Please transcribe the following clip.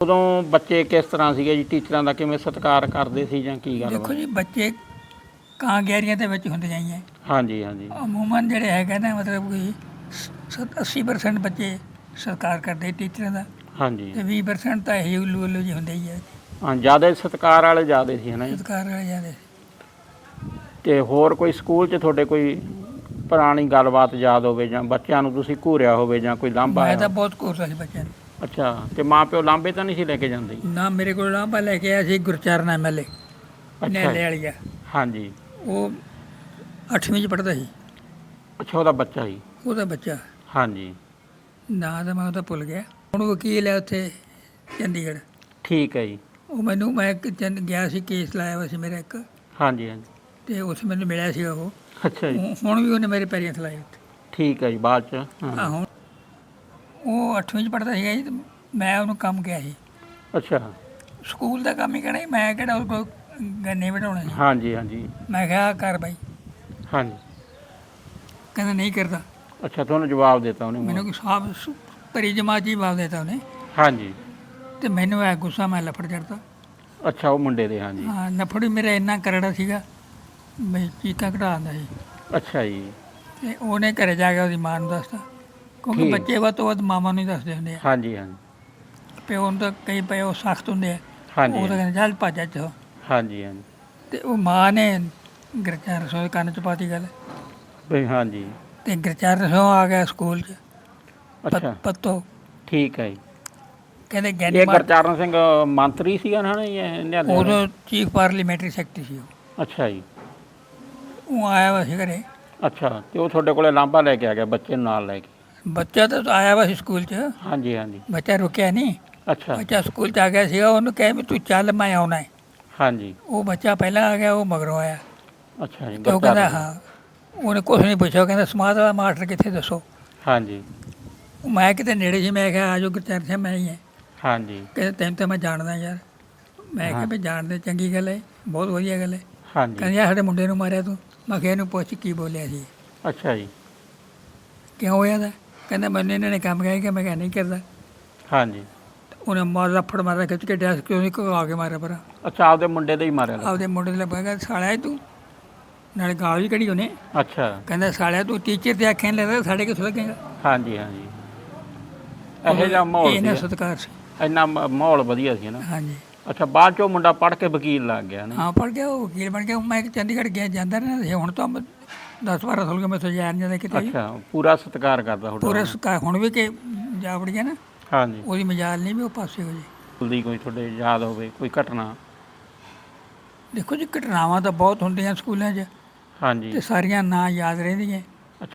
ਉਦੋਂ ਬੱਚੇ ਕਿਸ ਤਰ੍ਹਾਂ ਸੀਗੇ ਜੀ? ਟੀਚਰਾਂ ਦਾ ਕਿਵੇਂ ਸਤਿਕਾਰ ਕਰਦੇ ਸੀ ਜਾਂ ਕੀ ਗੱਲ ਦੇਖੋ ਜੀ ਬੱਚੇ ਕਾਂ ਗੈਰੀਆਂ ਦੇ ਵਿੱਚ ਹੁੰਦੇ ਜਾਈਏ ਹਾਂਜੀ ਹਾਂਜੀ। ਅਮੂਮਨ ਜਿਹੜੇ ਹੈਗੇ ਨੇ ਮਤਲਬ ਕਿ ਸ- 80% ਬੱਚੇ ਸਰਕਾਰ ਕਰਦੇ ਟੀਚਰਾਂ ਦਾ ਹਾਂਜੀ। ਤੇ 20% ਤਾਂ ਇਹ ਉੱਲੂ ਉੱਲੂ ਜੀ ਹੁੰਦੇ ਹੀ ਹੈ ਹਾਂ ਜ਼ਿਆਦਾ ਸਤਿਕਾਰ ਵਾਲੇ ਜਿਆਦੇ ਸੀ ਹਨਾ ਜੀ? ਸਰਕਾਰ ਵਾਲੇ ਜਾਂਦੇ ਤੇ ਹੋਰ ਕੋਈ ਸਕੂਲ 'ਚ ਤੁਹਾਡੇ ਕੋਈ ਪੁਰਾਣੀ ਗੱਲਬਾਤ ਯਾਦ ਹੋਵੇ ਜਾਂ ਬੱਚਿਆਂ ਨੂੰ ਤੁਸੀਂ ਘੂਰਿਆ ਹੋਵੇ ਜਾਂ ਕੋਈ ਲਾਂਭਾ ਮੈਂ ਤਾਂ ਬਹੁਤ ਕੋਰਸ ਸੀ ਬੱਚਿਆਂ ਨੂੰ। ਅੱਛਾ ਤੇ ਮਾਪਿਓ ਲਾਂਭੇ ਤਾਂ ਨਹੀਂ ਸੀ ਲੈ ਕੇ ਜਾਂਦੇ? ਨਾ ਮੇਰੇ ਕੋਲ ਲਾਂਬਾ ਲੈ ਕੇ ਆਇਆ ਸੀ ਗੁਰਚਰਨ ਐਮਐਲਏ ਨੇਲੇ ਵਾਲੀਆ ਹਾਂਜੀ। ਉਹ 8ਵੀਂ ਚ ਪੜਦਾ ਸੀ। ਅੱਛਾ ਉਹਦਾ ਬੱਚਾ ਸੀ? ਉਹਦਾ ਬੱਚਾ। ਹਾਂਜੀ। ਨਾਂ ਤਾਂ ਮੈਂ ਉਹਦਾ ਭੁੱਲ ਗਿਆ। ਹੁਣ ਵਕੀਲ ਹੈ ਉੱਥੇ? ਚੰਡੀਗੜ੍ਹ। ਠੀਕ ਹੈ ਜੀ। ਉਹ ਮੈਨੂੰ ਮੈਂ ਇੱਕ ਚੰਦ ਗਿਆ ਸੀ ਕੇਸ ਲਾਇਆ ਹੋਇਆ ਸੀ ਮੇਰਾ ਇੱਕ। ਹਾਂਜੀ ਹਾਂਜੀ। ਤੇ ਉਸ ਮੈਨੂੰ ਮਿਲਿਆ ਸੀ ਉਹ। ਅੱਛਾ ਜੀ। ਹੁਣ- ਹੁਣ ਵੀ ਉਹਨੇ ਮੇਰੇ ਪੈਰੀਂ ਥਲਾਏ ਉੱਥੇ। ਠੀਕ ਹੈ ਜੀ ਬਾਅਦ 'ਚ। ਆ ਹਾਂ ਹੁਣ ਉਹ 8ਵੀਂ ਚ ਪੜਦਾ ਸੀਗਾ ਜੀ ਤੇ ਮੈਂ ਉਹਨੂੰ ਕੰਮ ਕਿਹਾ ਸੀ। ਅੱਛਾ। ਸਕੂਲ ਦਾ ਕੰਮ ਹੀ ਕਹਿਣਾ ਸੀ, ਮੈਂ ਕਿਹੜਾ ਉਹ ਕੋਲ ਗੰਨੇ ਵਢਾਉਣੇ ਸੀ। ਹਾਂਜੀ ਹਾਂਜੀ। ਮੈਂ ਕਿਹਾ ਆਹ ਕਰ ਬਾਈ। ਹਾਂਜੀ। ਕਹਿੰਦਾ ਨਹੀਂ ਕਰਦਾ। ਅੱਛਾ ਤੁਹਾਨੂੰ ਜਵਾਬ ਦਿੱਤਾ ਉਹਨੇ ਮੈਨੂੰ ਕਿ ਸਾਹਬ ਭਰੀ ਜਮਾਤ ਜੀ ਜਵਾਬ ਦੇਤਾ ਉਹਨੇ। ਹਾਂਜੀ। ਤੇ ਮੈਨੂੰ ਇਹ ਗੁੱਸਾ ਮੈਂ ਲਫੜ ਚੜਦਾ ਅੱਛਾ ਉਹ ਮੁੰਡੇ ਦੇ ਹਾਂਜੀ। ਹਾਂ ਲਫੜ ਵੀ ਮੇਰਾ ਇੰਨਾ ਕਰੜਾ ਸੀਗਾ ਮੈਂ ਚੀਕਾਂ ਕਢਾ ਆਉਂਦਾ ਸੀ। ਅੱਛਾ ਜੀ। ਤੇ ਉਹਨੇ ਘਰੇ ਜਾ ਕੇ ਉਹਦੀ ਮਾਂ ਨੂੰ ਦੱਸਤਾ। ਕਿਉਂਕਿ। ਬੱਚੇ ਵੱਧ ਤੋਂ ਵੱਧ ਮਾਵਾਂ ਨੂੰ ਹੀ ਦੱਸਦੇ ਹੁੰਦੇ ਆ। ਹਾਂਜੀ ਹਾਂਜੀ। ਪਿਓ ਨੂੰ ਤਾਂ ਕਈ ਉਹ ਸਖਤ ਹੁੰਦੇ ਆ। ਹਾਂਜੀ ਉਹ ਤਾਂ ਕਹਿੰਦੇ ਚੱਲ ਭੱਜ ਚ ਹਾਂਜੀ ਹਾਂਜੀ। ਤੇ ਉਹ ਮਾਂ ਨੇ ਗਰਚਾਰ ਸੋਏ ਕੰਨ ਚ ਪਾਤੀ ਗੱਲ। ਵੀ ਹਾਂਜੀ। ਤੇ ਗਰਚਾਰ ਸੋ ਆ ਗਿਆ ਸਕੂਲ ਚ। ਅੱਛਾ। ਪੱਤੋ। ਠੀਕ ਹੈ ਜੀ। ਕਹਿੰਦੇ ਗਿਆਨੀ ਇਹ ਮਾਰ ਗੁਰਚਰਨ ਸਿੰਘ ਮੰਤਰੀ ਸੀਗਾ ਨਾ ਜੀ ਇਹ ਨਿਹੱਲੇ ਵਾਲਾ? ਉਦੋਂ ਚੀਫ ਪਾਰਲੀਮੈਂਟਰੀ ਸੈਕਟਰੀ ਸੀ ਉਹ। ਅੱਛਾ ਜੀ। ਉਹ ਆਇਆ ਵਾ ਸੀ ਘਰੇ। ਅੱਛਾ ਤੇ ਉਹ ਤੁਹਾਡੇ ਕੋਲੇ ਲਾਂਭਾ ਲੈ ਕੇ ਆ ਗਿਆ ਬੱਚੇ ਨੂੰ ਨਾਲ ਲੈ ਕੇ। ਬੱਚਾ ਤਾਂ ਆਇਆ ਵਾ ਸੀ ਸਕੂਲ ਚ। ਹਾਂਜੀ ਹਾਂਜੀ। ਬੱਚਾ ਰੁਕਿਆ ਨਹੀਂ ਅੱਛਾ। ਬੱਚਾ ਸਕੂਲ ਚ ਆ ਗਿਆ ਸੀਗਾ ਉਹਨੂੰ ਕਹੇ ਵੀ ਤੂੰ ਚੱਲ ਮੈਂ ਆਉਣਾ ਹੈ। ਹਾਂਜੀ। ਉਹ ਬੱਚਾ ਪਹਿਲਾਂ ਆ ਗਿਆ ਉਹ ਮਗਰੋਂ ਆਇਆ। ਅੱਛਾ ਜੀ ਤੇ ਉਹ ਕਹਿੰਦਾ। ਹਾਂ। ਉਹਨੇ ਕੁਛ ਨਹੀਂ ਪੁੱਛਿਆ ਉਹ ਕਹਿੰਦਾ ਸਮਾਜ ਵਾਲਾ ਮਾਸਟਰ ਕਿੱਥੇ ਦੱਸੋ? ਹਾਂਜੀ। ਮੈਂ ਕਿਤੇ ਨੇੜੇ ਸੀ ਮੈਂ ਕਿਹਾ ਆਜੋ ਗੁਰਚਰਨ ਸਿੰਘ ਮੈਂ ਹੀ ਹਾਂ। ਹਾਂਜੀ। ਕਹਿੰਦਾ ਤੈਨੂੰ ਤਾਂ ਮੈਂ ਜਾਣਦਾ ਯਾਰ। ਮੈਂ ਕਿਹਾ। ਵੀ ਜਾਣਦੇ ਚੰਗੀ ਗੱਲ ਹੈ ਬਹੁਤ ਵਧੀਆ ਗੱਲ ਹੈ। ਹਾਂਜੀ। ਕਹਿੰਦਾ ਯਾਰ ਸਾਡੇ ਮੁੰਡੇ ਨੂੰ ਮਾਰਿਆ ਤੂੰ। ਮੈਂ ਕਿਹਾ ਇਹਨੂੰ ਪੁੱਛ ਕੀ ਬੋਲਿਆ ਸੀ। ਅੱਛਾ ਜੀ। ਕਿਉਂ ਹੋਇਆ ਦਾ ਕਹਿੰਦਾ ਮੈਨੂੰ ਇਹਨਾਂ ਨੇ ਕੰਮ ਕਿਹਾ ਕਿ ਮੈਂ ਕਿਹਾ ਨਹੀਂ ਕਰਦਾ। ਹਾਂਜੀ। ਉਹਨੇ ਮਾਰ ਲੱਫੜ ਮਾਰਿਆ ਖਿੱਚ ਕੇ ਡੈਸਕ ਕਿਉਂ ਨਹੀਂ ਕੋ ਆ ਕੇ ਮਾਰਿਆ ਪਰ ਅੱਛਾ ਆਪਦੇ ਮੁੰਡੇ ਦੇ ਹੀ ਮਾਰਿਆ ਲੱਗਾ। ਆਪਦੇ ਮੁੰਡੇ ਦੇ ਲੱਗਾ ਸਾਲਿਆ ਤੂੰ। ਨਾਲੇ ਗਾਲ ਵੀ ਕੱਢੀ ਉਹਨੇ। ਅੱਛਾ। ਕਹਿੰਦਾ ਸਾਲਿਆ ਤੂੰ ਟੀਚਰ ਤੇ ਆਖਿਆ ਨਹੀਂ ਲੱਗਦਾ ਸਾਡੇ ਕਿੱਥੋਂ ਲੱਗੇਗਾ ਹਾਂਜੀ ਹਾਂਜੀ। ਇਹੋ ਜਿਹਾ ਮਾਹੌਲ ਇਹਨਾਂ ਸੀ ਸਤਿਕਾਰ ਸੀ। ਇੰਨਾ ਮ- ਮਾਹੌਲ ਵਧੀਆ ਸੀ ਨਾ। ਹਾਂਜੀ। ਅੱਛਾ ਬਾਅਦ ਚੋਂ ਮੁੰਡਾ ਪੜ੍ਹ ਕੇ ਵਕੀਲ ਲੱਗ ਗਿਆ ਨਾ? ਹਾਂ ਪੜ ਗਿਆ ਉਹ ਵਕੀਲ ਬਣ ਗਿਆ। ਮੈਂ ਚੰਡੀਗੜ੍ਹ ਗਿਆ ਜਾਂਦਾ ਰਿਹਾ ਸੀ। ਹੁਣ ਤਾਂ 10 12 ਸਾਲ ਹੋ ਗਏ ਮੈਂ ਤੋਂ ਜਾਣ ਜਾਂਦਾ ਕਿਤੇ ਵੀ। ਅੱਛਾ ਪੂਰਾ ਸਤਿਕਾਰ ਕਰਦਾ ਤੁਹਾਡਾ ਪੂਰਾ ਸੁਕਾ ਹੁਣ ਵੀ ਕਿ ਜਾ ਵੜ ਗਿਆ ਨਾ? ਹਾਂਜੀ। ਉਹਦੀ ਮਜਾਲ ਨਹੀਂ ਵੀ ਉਹ ਪਾਸੇ ਹੋ ਜੇ। ਜਲਦੀ ਕੋਈ ਤੁਹਾਡੇ ਯਾਦ ਹੋਵੇ ਕੋਈ ਘਟਨਾ? ਦੇਖੋ ਜੀ ਘਟਨਾਵਾਂ ਤਾਂ ਬਹੁਤ ਹੁੰਦੀਆਂ ਸਕੂਲਾਂ 'ਚ। ਹਾਂਜੀ। ਤੇ ਸਾਰੀਆਂ ਨਾਂ ਯਾਦ ਰਹਿੰਦੀਆਂ।